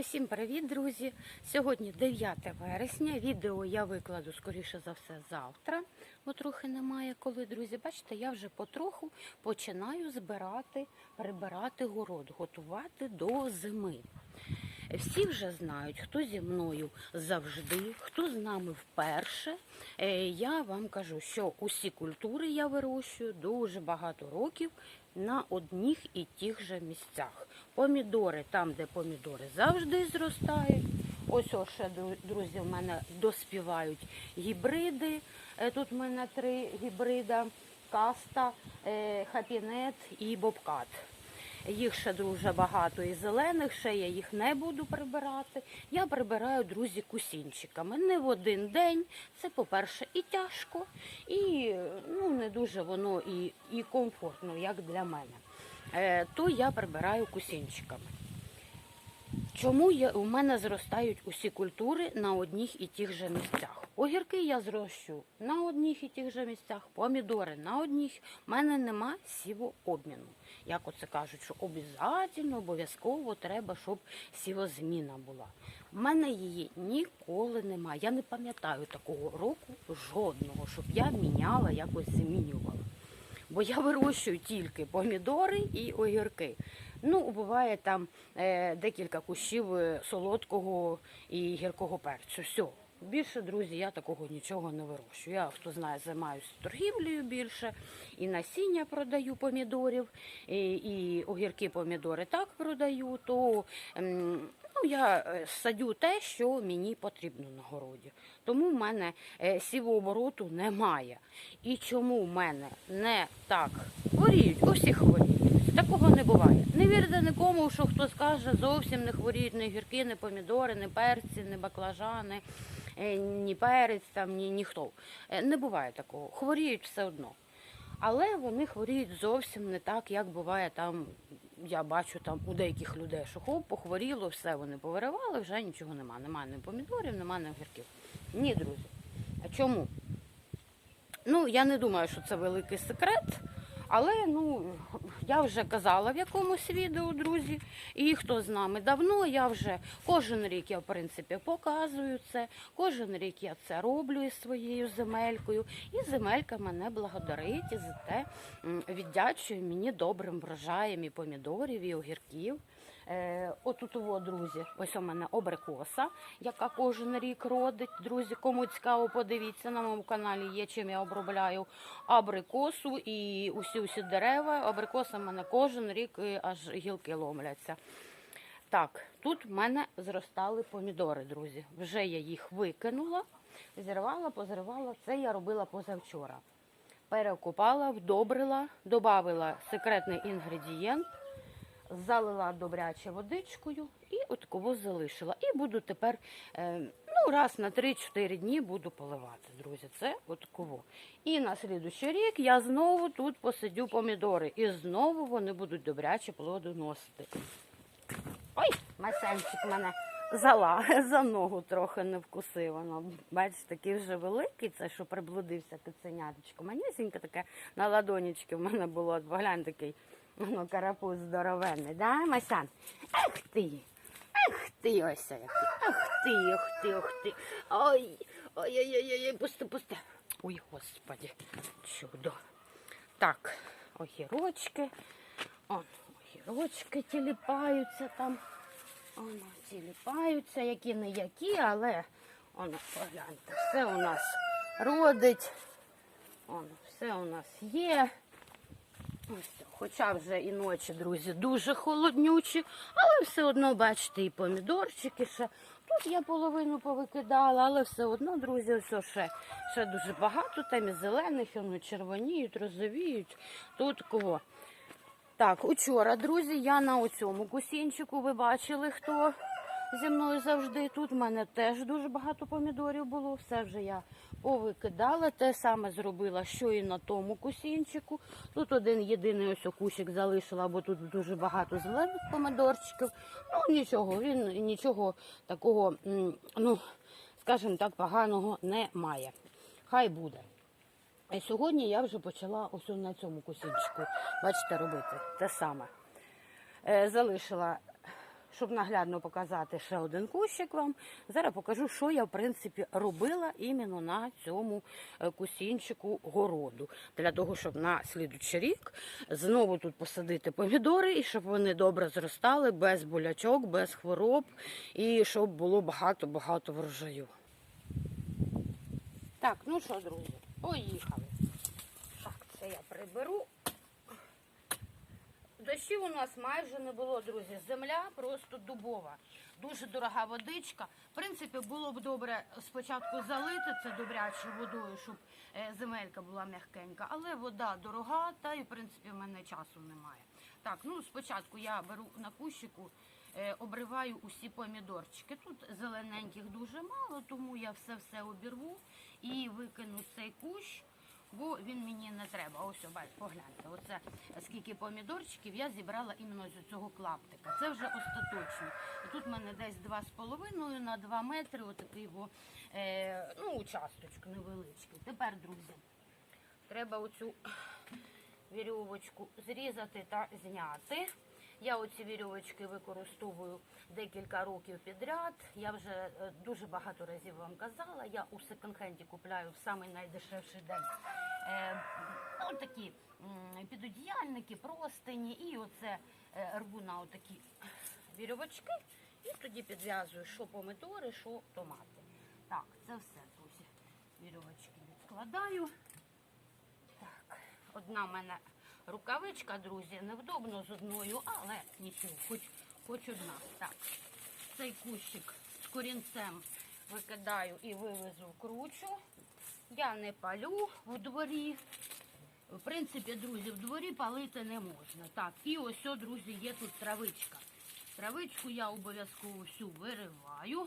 Усім привіт, друзі! Сьогодні 9 вересня. Відео я викладу скоріше за все завтра, бо трохи немає коли, друзі. Бачите, я вже потроху починаю збирати, прибирати город, готувати до зими. Всі вже знають, хто зі мною завжди, хто з нами вперше. Е, Я вам кажу, що усі культури я вирощую дуже багато років на одних і тих же місцях. Помідори там, де помідори завжди зростають. Ось ще, друзі, в мене доспівають гібриди. Е, Тут в мене три гібрида: каста, е, хапінет і бобкат. Їх ще дуже багато і зелених, ще я їх не буду прибирати. Я прибираю, друзі, кусінчиками. Не в один день. Це, по-перше, і тяжко, і ну, не дуже воно і, і комфортно, як для мене. Е, то я прибираю кусінчиками. Чому я, у мене зростають усі культури на одних і тих же місцях? Огірки я зрощу на одних і тих же місцях, помідори на одних. У мене нема сівообміну. Як оце кажуть, що обов'язково, обов'язково треба, щоб сівозміна була. У мене її ніколи немає. Я не пам'ятаю такого року жодного, щоб я міняла, якось змінювала. Бо я вирощую тільки помідори і огірки. Ну, буває там е, декілька кущів е, солодкого і гіркого перцю. Все. Більше, друзі, я такого нічого не вирощую. Я, хто знає, займаюся торгівлею більше, і насіння продаю помідорів, і, і огірки помідори так продаю, то я е, садю те, що мені потрібно на городі. Тому в мене е, сівообороту немає. І чому в мене не так хворіють? Усі хворіють. Такого не буває. Не вірте нікому, що хто скаже, зовсім не хворіють ні гірки, ні помідори, ні перці, ні баклажани, е, ні перець, там, ні ніхто. Не буває такого. Хворіють все одно. Але вони хворіють зовсім не так, як буває там. Я бачу там у деяких людей, що хоп, похворіло, все вони повиривали, вже нічого нема. Нема ні помідорів, нема ні огірків. Ні, друзі. А чому? Ну, я не думаю, що це великий секрет. Але ну я вже казала в якомусь відео, друзі, і хто з нами давно, я вже кожен рік я в принципі показую це. Кожен рік я це роблю із своєю земелькою, і земелька мене благодарить і за те віддячує мені добрим врожаєм і помідорів, і огірків. Е, отут, о, друзі, ось у мене обрикоса, яка кожен рік родить. Друзі, кому цікаво, подивіться на моєму каналі є чим я обробляю абрикосу і усі усі дерева. Абрикоса в мене кожен рік е, аж гілки ломляться. Так, тут в мене зростали помідори, друзі. Вже я їх викинула, зірвала, позривала. Це я робила позавчора. Перекопала, вдобрила, додала секретний інгредієнт залила добряче водичкою і от кого залишила. І буду тепер е, ну, раз на 3-4 дні буду поливати, друзі. Це от кого. І на слідущий рік я знову тут посадю помідори. І знову вони будуть добряче плодоносити. Ой, масенчик мене зала, за ногу трохи не вкусив. Воно, бачите, такий вже великий, це що приблудився киценяточко. Манюсіньке таке на ладонечки в мене було. От Поглянь такий ну, карапуз здоровенний, да, Масан? Ах ти! Ах ти, ось який. Ах ти, ах ти, ах ти. Ой, ой, ой, ой, ой, пусти, пусти. Ой, господи, чудо. Так, огірочки. Он, огірочки тіліпаються там. Воно тіліпаються, які не які, але воно, погляньте, все у нас родить. Воно, все у нас є. Хоча вже і ночі, друзі, дуже холоднючі, але все одно, бачите, і помідорчики ще. Тут я половину повикидала, але все одно, друзі, ось ще, ще дуже багато там і зелених, і вони червоніють, розовіють. Тут кого. Так, учора, друзі, я на оцьому кусінчику, ви бачили, хто зі мною завжди. Тут в мене теж дуже багато помідорів було. Все вже я повикидала. Те саме зробила, що і на тому кусінчику. Тут один єдиний ось окусик залишила, бо тут дуже багато зелених помідорчиків. Ну, нічого, він нічого такого, ну, скажімо так, поганого немає. Хай буде. І сьогодні я вже почала ось на цьому кусінчику, бачите, робити те саме. Е, залишила щоб наглядно показати ще один кущик вам, зараз покажу, що я в принципі робила іменно на цьому е, кусінчику городу. Для того, щоб на слідучий рік знову тут посадити помідори і щоб вони добре зростали без болячок, без хвороб, і щоб було багато-багато врожаю. Так, ну що, друзі, поїхали. Так, це я приберу. Дощів у нас майже не було, друзі. Земля просто дубова. Дуже дорога водичка. В принципі, було б добре спочатку залити це добрячою водою, щоб е, земелька була м'якенька. Але вода дорога, та і в принципі в мене часу немає. Так, ну спочатку я беру на кущику, е, обриваю усі помідорчики. Тут зелененьких дуже мало, тому я все-все обірву і викину цей кущ бо він мені не треба. Ось, бачите, погляньте, оце скільки помідорчиків я зібрала іменно з цього клаптика. Це вже остаточно. Тут в мене десь 2,5 на 2 метри, отакий його, е, ну, участочок невеличкий. Тепер, друзі, треба оцю вірьовочку зрізати та зняти. Я оці вірьовочки використовую декілька років підряд. Я вже е, дуже багато разів вам казала. Я у секонд-хенді купляю в самий найдешевший день ну, такі підодіяльники, простині, і оце е, рву на отакі вірьовочки, і тоді підв'язую, що помидори, що томати. Так, це все, друзі. Вірьовочки відкладаю. Так, одна в мене рукавичка, друзі, невдобно з одною, але нічого, хоч, хоч одна. Так, цей кущик з корінцем викидаю і вивезу в кручу. Я не палю в дворі. В принципі, друзі, в дворі палити не можна. Так, і ось, друзі, є тут травичка. Травичку я обов'язково всю вириваю.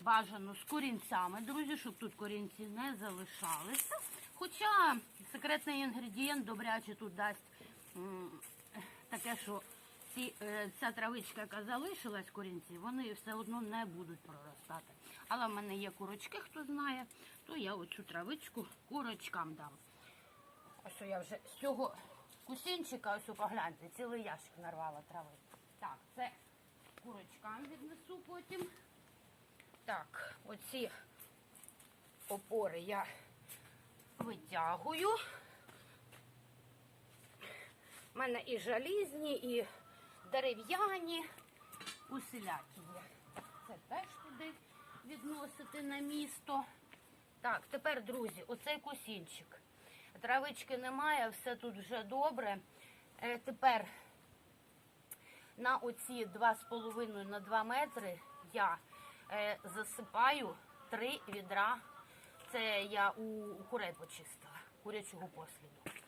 Бажано з корінцями, друзі, щоб тут корінці не залишалися. Хоча секретний інгредієнт добряче тут дасть м, таке, що ці, е, ця травичка, яка залишилась корінці, вони все одно не будуть проростати. Але в мене є курочки, хто знає, то я оцю травичку курочкам дам. Ось я вже з цього кусінчика, ось погляньте, цілий ящик нарвала трави. Так, це курочкам віднесу потім. Так, оці опори я витягую. У мене і желізні, і дерев'яні, усілякі є. Це теж туди відносити на місто. Так, тепер, друзі, оцей кусінчик. Травички немає, все тут вже добре. Е, тепер на оці 2,5 на 2 метри я е, засипаю 3 відра. Це я у, курей почистила, курячого посліду.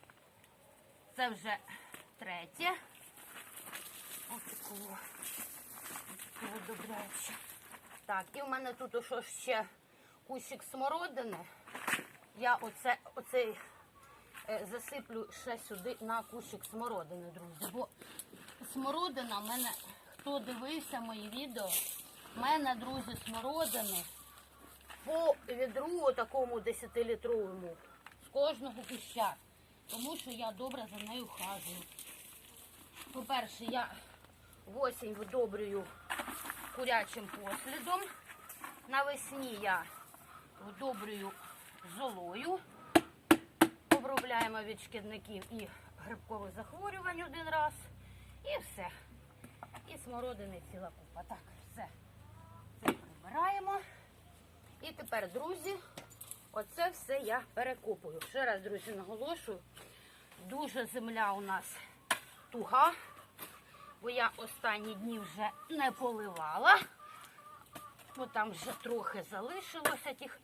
Це вже третє. Ось такого добряче. Так, і в мене тут ось ще кущик смородини. Я оце, оцей е, засиплю ще сюди на кущик смородини, друзі. Бо смородина в мене, хто дивився мої відео, в мене, друзі, смородини по відру такому 10-літровому з кожного куща. Тому що я добре за нею хажую. По-перше, я осінь видобрюю курячим послідом. Навесні я вдобрюю золою. Обробляємо від шкідників і грибкових захворювань один раз. І все. І смородини ціла купа. Так, все. Це прибираємо. І тепер, друзі, оце все я перекопую. Ще раз, друзі, наголошую, дуже земля у нас туга, бо я останні дні вже не поливала, бо там вже трохи залишилося тих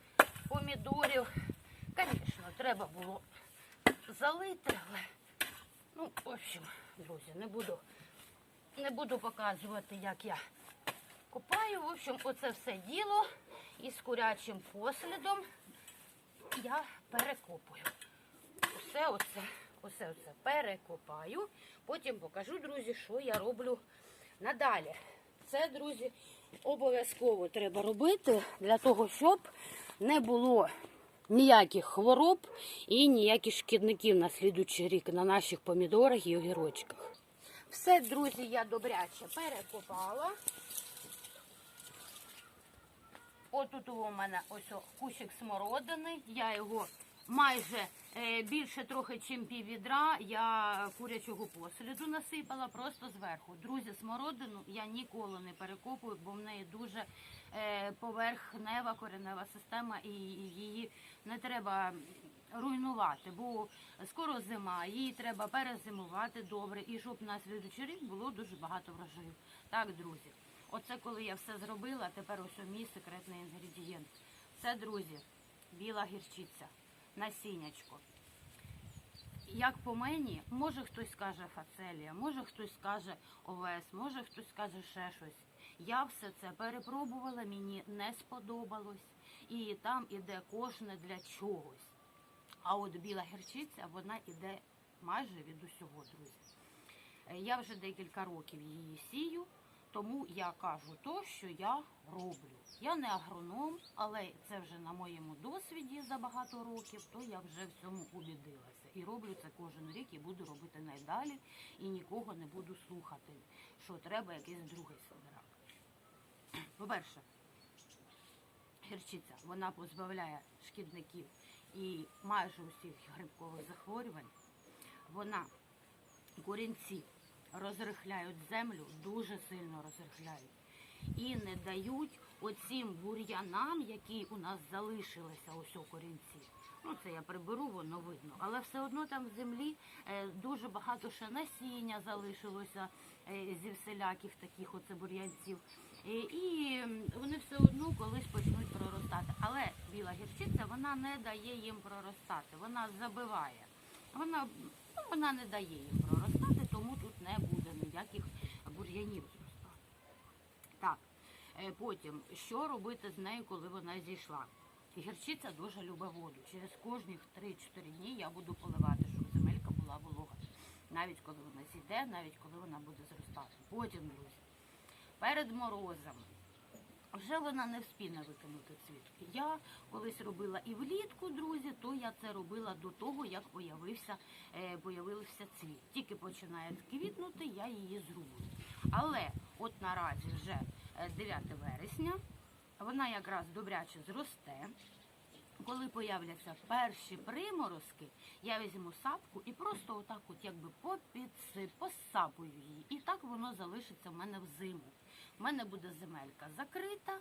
помідорів. Звісно, треба було залити, але, ну, в общем, друзі, не буду, не буду показувати, як я копаю. В общем, оце все діло із курячим послідом я перекопую. Усе оце, усе оце перекопаю. Потім покажу, друзі, що я роблю надалі. Це, друзі, обов'язково треба робити для того, щоб не було ніяких хвороб і ніяких шкідників на слідучий рік на наших помідорах і огірочках. Все, друзі, я добряче перекопала. Отут у мене ось о, кущик смородини. Я його майже е, більше трохи, чим пів відра. Я курячого посліду насипала просто зверху. Друзі, смородину я ніколи не перекопую, бо в неї дуже е, поверхнева коренева система і її не треба руйнувати, бо скоро зима, її треба перезимувати добре, і щоб на слідучий рік було дуже багато врожаю. Так, друзі, оце коли я все зробила, тепер ось мій секретний інгредієнт. Це, друзі, біла гірчиця, насіннячко. Як по мені, може хтось скаже фацелія, може хтось скаже овес, може хтось скаже ще щось. Я все це перепробувала, мені не сподобалось, і там іде кожне для чогось. А от біла гірчиця, вона іде майже від усього, друзі. Е, Я вже декілька років її сію, тому я кажу то, що я роблю. Я не агроном, але це вже на моєму досвіді за багато років, то я вже в цьому убідилася. І роблю це кожен рік і буду робити найдалі, і нікого не буду слухати, що треба якийсь другий собирати. По-перше, гірчиця вона позбавляє шкідників і майже усіх грибкових захворювань. Вона корінці розрихляють землю, дуже сильно розрихляють. І не дають оцім бур'янам, які у нас залишилися ось у корінці. Ну, це я приберу, воно видно. Але все одно там в землі е, дуже багато ще насіння залишилося е, зі всіляких таких оце бур'янців. Е, і вони все одно колись почнуть проростати. Але біла гірчиця вона не дає їм проростати, вона забиває. Вона, ну, вона не дає їм проростати, тому тут не буде ніяких бур'янів потім, що робити з нею, коли вона зійшла? Гірчиця дуже любить воду. Через кожні 3-4 дні я буду поливати, щоб земелька була волога. Навіть коли вона зійде, навіть коли вона буде зростати. Потім, друзі, перед морозом. Вже вона не вспіне викинути цвітки. Я колись робила і влітку, друзі, то я це робила до того, як появився, е, появився цвіт. Тільки починає квітнути, я її зрубую. Але от наразі вже е, 9 вересня, вона якраз добряче зросте. Коли появляться перші приморозки, я візьму сапку і просто отак, от якби попідси, посапую її. І так воно залишиться в мене взиму. У мене буде земелька закрита,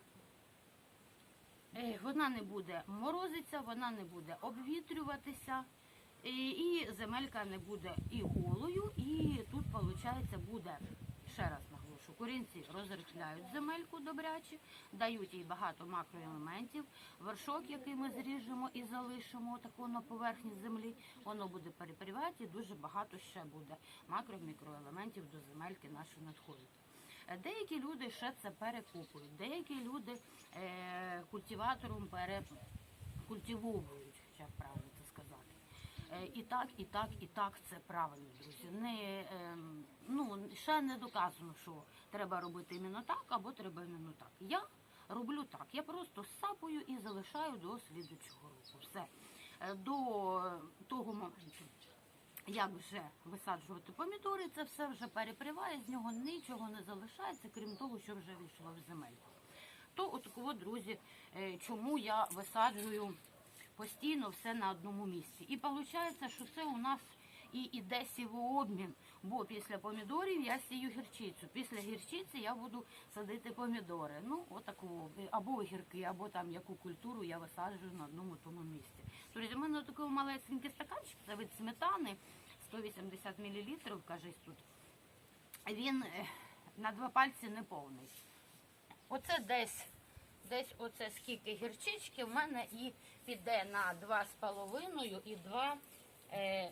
е, вона не буде морозитися, вона не буде обвітрюватися, е, і земелька не буде і голою, і тут, виходить, буде, ще раз наголошу, корінці розрихляють земельку добряче, дають їй багато макроелементів. Вершок, який ми зріжемо і залишимо тако на поверхні землі, воно буде перепрівати і дуже багато ще буде макро-мікроелементів до земельки нашої надходить. Е, Деякі люди ще це перекупують, деякі люди е, культиватором перекультивовують, як правильно і так, і так, і так це правильно, друзі. Не, ем, ну, ще не доказано, що треба робити іменно так, або треба іменно так. Я роблю так. Я просто сапую і залишаю до слідучого року. Все. Е, До того моменту, як вже висаджувати помідори, це все вже переприває, з нього нічого не залишається, крім того, що вже вийшло в земельку. То отаково, друзі, е, чому я висаджую постійно все на одному місці. І виходить, що це у нас і іде сівообмін, бо після помідорів я сію гірчицю. Після гірчиці я буду садити помідори. Ну, отаку, або огірки, або там яку культуру я висаджую на одному тому місці. Тобто, у мене такий малесенький стаканчик, це від сметани, 180 мл, кажись тут. Він е, на два пальці не повний. Оце десь, десь оце скільки гірчички в мене і піде на 2,5 і 2 е,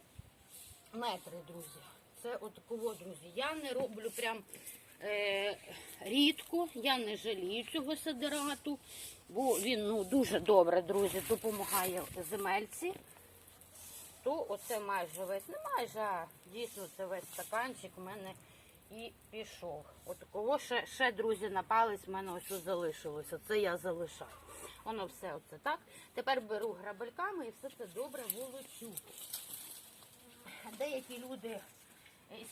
метри, друзі. Це отакого, друзі. Я не роблю прям е, рідко, я не жалію цього сидерату, бо він ну, дуже добре, друзі, допомагає земельці. То оце майже весь, не майже, а дійсно це весь стаканчик у мене і пішов. От кого ще, ще, друзі, на палець в мене ось залишилося. Це я залишаю. Воно все оце так. Тепер беру грабельками і все це добре волочу. Деякі люди е,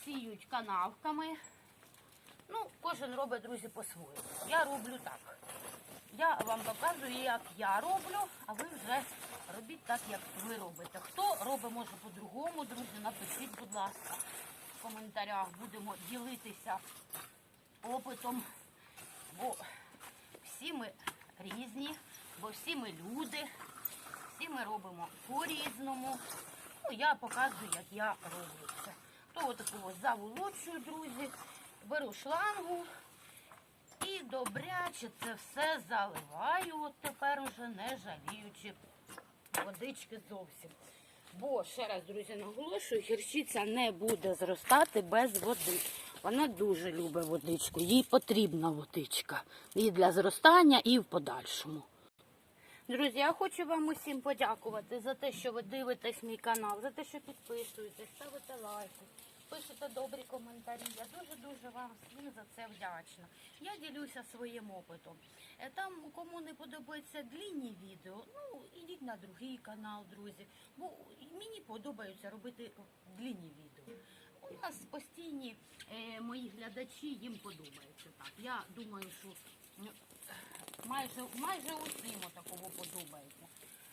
сіють канавками. Ну, кожен робить, друзі, по-своєму. Я роблю так. Я вам показую, як я роблю, а ви вже робіть так, як ви робите. Хто робить, може по-другому, друзі, напишіть, будь ласка, в коментарях. Будемо ділитися опитом, бо всі ми різні, бо всі ми люди, всі ми робимо по-різному. Ну, я показую, як я роблю це. То отаку заволочую, друзі, беру шлангу і добряче це все заливаю, от тепер уже не жаліючи водички зовсім. Бо, ще раз, друзі, наголошую, гірчиця не буде зростати без води. Вона дуже любить водичку, їй потрібна водичка. І для зростання, і в подальшому. Друзі, я хочу вам усім подякувати за те, що ви дивитесь мій канал, за те, що підписуєтесь, ставите лайки, пишете добрі коментарі. Я дуже-дуже вам всім за це вдячна. Я ділюся своїм опитом. Е, Там, кому не подобаються длінні відео, ну ідіть на другий канал, друзі. Бо мені подобається робити длінні відео. У нас постійні е, мої глядачі, їм подобається так. Я думаю, що майже, майже усім такого подобається.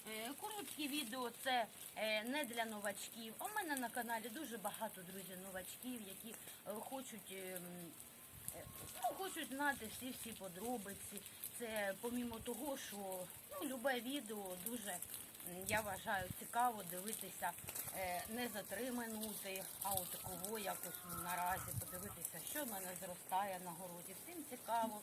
Е, Короткі відео це е, не для новачків. В мене на каналі дуже багато друзів новачків, які е, хочуть, ну, хочуть знати всі всі подробиці. Це помімо того, що ну, любе відео дуже я вважаю цікаво дивитися не за три минути, а от такого якось наразі подивитися, що в мене зростає на городі. Всім цікаво.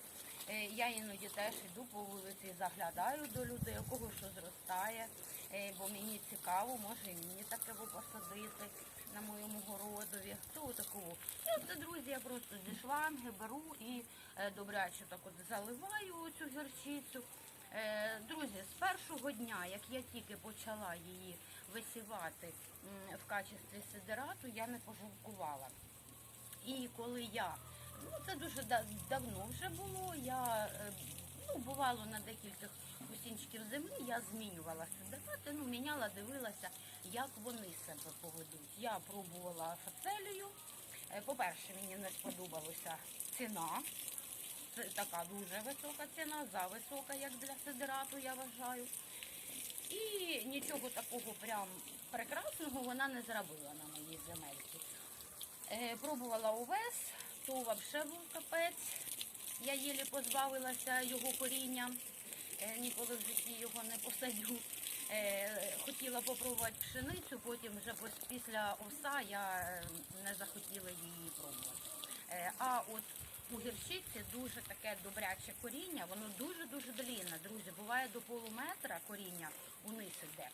Е, Я іноді теж йду по вулиці, заглядаю до людей, у кого що зростає, е, бо мені цікаво, може і мені таке посадити на моєму городові. То такого. І от, друзі, я просто зі шланги беру і е, добряче так от заливаю цю гірчицю. Друзі, з першого дня, як я тільки почала її висівати в качестві сидерату, я не пожалкувала. І коли я, ну це дуже да- давно вже було, я е, ну, бувало на декількох кусінчиків землі, я змінювала сидирати, ну, міняла, дивилася, як вони себе поведуть. Я пробувала фацелію. Е, По-перше, мені не сподобалася ціна. Це така дуже висока ціна, зависока, як для сидирату, я вважаю. І нічого такого прям прекрасного вона не зробила на моїй земельці. Е, пробувала увес, то взагалі був капець. Я єлі позбавилася його коріння, е, ніколи в житті його не посадю. Е, хотіла попробувати пшеницю, потім вже після овса я е, не захотіла її пробувати. А от у гірчиці дуже таке добряче коріння, воно дуже-дуже длінне, друзі. Буває до полуметра коріння униз іде.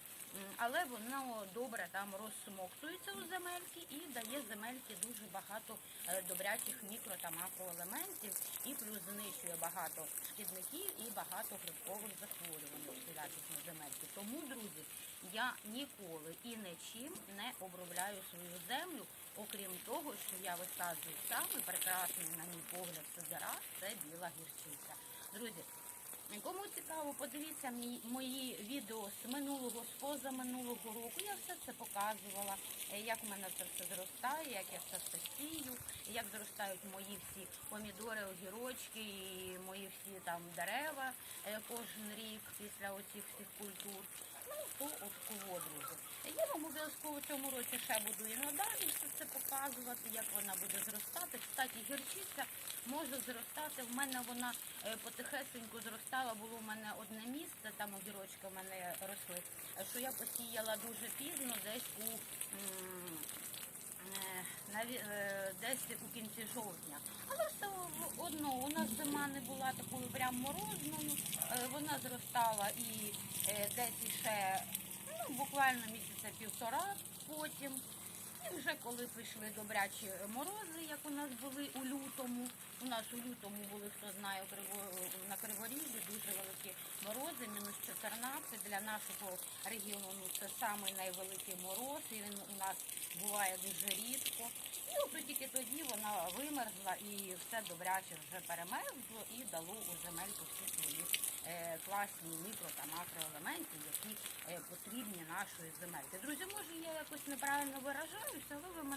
Але воно добре там розсмоктується у земельки і дає земельки дуже багато е, добрячих мікро та макроелементів і плюс знищує багато шкідників і багато грибкових захворювань на земельки. Тому, друзі, я ніколи і нічим не обробляю свою землю, окрім того, що я висаджую саме прекрасний, на мій погляд, сидират, це біла гірчиця. Друзі, Кому цікаво, подивіться мої відео з минулого, з позаминулого року. Я все це показувала, е, як в мене це все зростає, як я це все сію, як зростають мої всі помідори, огірочки, і мої всі там дерева е, кожен рік після оцих всіх культур. То от. Я вам обов'язково цьому році ще буду і надалі все це показувати, як вона буде зростати. Кстати, гірчиця може зростати. В мене вона потихесенько потихесеньку зростала. Було в мене одне місце, там огірочки в мене росли, е, що я посіяла дуже пізно, десь у е, е, десь у кінці жовтня. Але все одно у нас зима не була такою прям морозною. Е, Вона зростала і е, десь ще ну, буквально місяця півтора потім. І вже коли пішли добрячі морози, як у нас були у лютому. У нас у лютому були, хто знає, на Криворізі дуже великі морози, мінус 14. Для нашого регіону це самий найвеликий мороз, і він у нас буває дуже рідко. І от тільки тоді вона вимерзла і все добряче вже перемерзло і дало у земельку всі свої класні мікро та макроелементи, які е, потрібні нашої земельки. Друзі, може я якось неправильно виражаюся, але ви мене